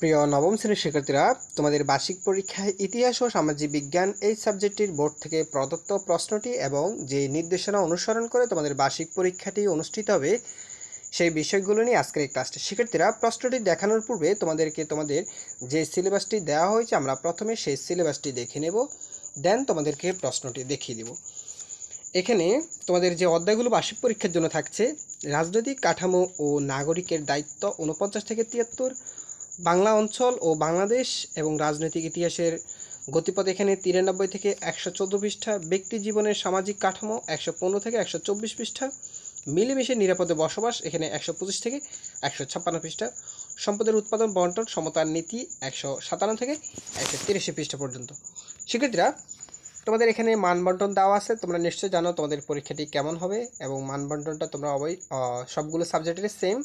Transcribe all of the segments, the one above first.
প্রিয় নবম শ্রেণির শিক্ষার্থীরা, তোমাদের বার্ষিক পরীক্ষায় ইতিহাস ও সামাজিক বিজ্ঞান এই সাবজেক্টটির বোর্ড থেকে প্রদত্ত প্রশ্নটি এবং যে নির্দেশনা অনুসরণ করে তোমাদের বার্ষিক পরীক্ষাটি অনুষ্ঠিত হবে, সেই বিষয়গুলো নিয়ে আজকের এই ক্লাসটি শিক্ষার্থীরা প্রশ্নটি দেখানোর পূর্বে তোমাদেরকে তোমাদের যে সিলেবাসটি দেওয়া হয়েছে, আমরা প্রথমে সেই সিলেবাসটি দেখে নেব, দেন তোমাদেরকে প্রশ্নটি দেখিয়ে দেব। এখানে তোমাদের যে অধ্যায়গুলো বার্ষিক পরীক্ষার জন্য থাকছে, রাজনৈতিক কাঠামো ও নাগরিকের দায়িত্ব উনপঞ্চাশ থেকে তিয়াত্তর বাংলা অঞ্চল ও বাংলাদেশ এবং রাজনৈতিক ইতিহাসের গতিপথ এখানে তিরানব্বই থেকে একশো চোদ্দ পৃষ্ঠা, ব্যক্তি জীবনের সামাজিক কাঠামো একশো পনেরো থেকে একশো চব্বিশ পৃষ্ঠা, মিলেমিশে নিরাপদে বসবাস এখানে একশো পঁচিশ থেকে একশো ছাপ্পান্ন পৃষ্ঠা, সম্পদের উৎপাদন, বন্টন, সমতার নীতি একশো সাতান্ন থেকে একশো তিরাশি পৃষ্ঠা পর্যন্ত। শিক্ষার্থীরা, তোমাদের এখানে মানবন্টন দেওয়া আছে, তোমরা নিশ্চয়ই জানো তোমাদের পরীক্ষাটি কেমন হবে এবং মানবন্টনটা তোমরা অবৈ সবগুলো সাবজেক্টের সেম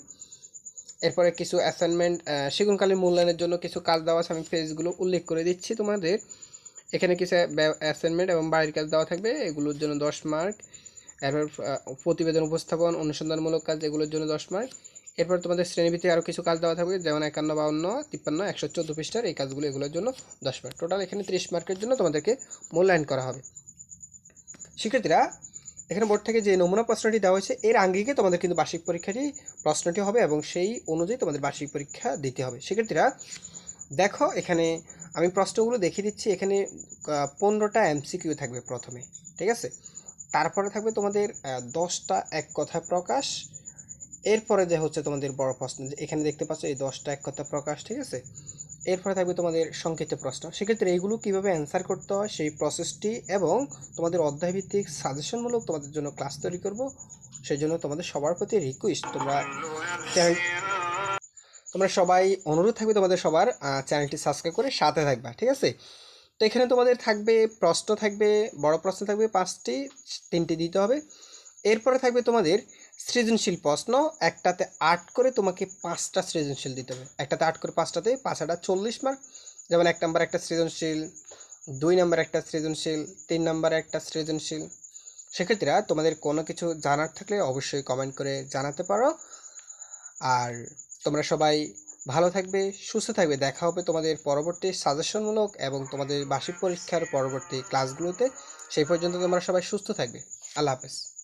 এরপরে কিছু অ্যাসাইনমেন্ট সেগুনকালীন মূল্যায়নের জন্য কিছু কাজ দেওয়া আছে। আমি পেজগুলো উল্লেখ করে দিচ্ছি তোমাদের। এখানে কিছু অ্যাসাইনমেন্ট এবং বাড়ির কাজ দেওয়া থাকবে। এগুলোর জন্য দশ মার্ক এরপর প্রতিবেদন উপস্থাপন, অনুসন্ধানমূলক কাজ, এগুলোর জন্য দশ মার্ক এরপর তোমাদের শ্রেণীভিত্তিক আরও কিছু কাজ দেওয়া থাকবে। যেমন একান্ন, বাউন্ন, তিপ্পান্ন, একশো চোদ্দ পৃষ্ঠার এই কাজগুলো এগুলোর জন্য দশ মার্ক টোটাল এখানে ত্রিশ মার্কের জন্য তোমাদেরকে মূল্যায়ন করা হবে। শিক্ষার্থীরা এখানে বোর্ড থেকে যে নমুনা প্রশ্নটি দেওয়া হয়েছে, এর আঙ্গিকে তোমাদের কিন্তু বার্ষিক পরীক্ষাটি, প্রশ্নটি হবে এবং সেই অনুযায়ী তোমাদের বার্ষিক পরীক্ষা দিতে হবে। শিক্ষার্থীরা, দেখো এখানে আমি প্রশ্নগুলো দেখিয়ে দিচ্ছি। এখানে পনেরোটা এমসিকিউ থাকবে প্রথমে, ঠিক আছে? তারপরে থাকবে তোমাদের দশটা এক কথা প্রকাশ। এরপরে যে হচ্ছে তোমাদের বড় প্রশ্ন এখানে দেখতে পাচ্ছ এই দশটা এক কথা প্রকাশ, ঠিক আছে? এরপরে থাকবে তোমাদের সংক্ষিপ্ত প্রশ্ন। সেক্ষেত্রে এইগুলো কীভাবে অ্যান্সার করতে হয়, সেই প্রসেসটি এবং তোমাদের অধ্যায়ভিত্তিক সাজেশনমূলক তোমাদের জন্য ক্লাস তৈরি করব। সেই জন্য তোমাদের সবার প্রতি রিকোয়েস্ট তোমরা তোমরা সবাই অনুরোধ থাকবে তোমাদের সবার চ্যানেলটি সাবস্ক্রাইব করে সাথে থাকবা, ঠিক আছে? তো এখানে তোমাদের থাকবে, প্রশ্ন থাকবে, বড় প্রশ্ন থাকবে পাঁচটি, তিনটি দিতে হবে। এরপরে থাকবে তোমাদের সৃজনশীল প্রশ্ন, একটাতে আট করে তোমাকে পাঁচটা সৃজনশীল দিতে হবে। একটাতে আট করে পাঁচটাতে পাঁচ আটা চল্লিশ মার্ক যেমন এক নাম্বার একটা সৃজনশীল, দুই নাম্বার একটা সৃজনশীল, তিন নাম্বার একটা সৃজনশীল। সেক্ষেত্রে তোমাদের কোনো কিছু জানার থাকলে অবশ্যই কমেন্ট করে জানাতে পারো। আর তোমরা সবাই ভালো থাকবে, সুস্থ থাকবে। দেখা হবে তোমাদের পরবর্তী সাজেশনমূলক এবং তোমাদের বার্ষিক পরীক্ষার পরবর্তী ক্লাসগুলোতে সেই পর্যন্ত তোমরা সবাই সুস্থ থাকবে। আল্লাহ হাফেজ।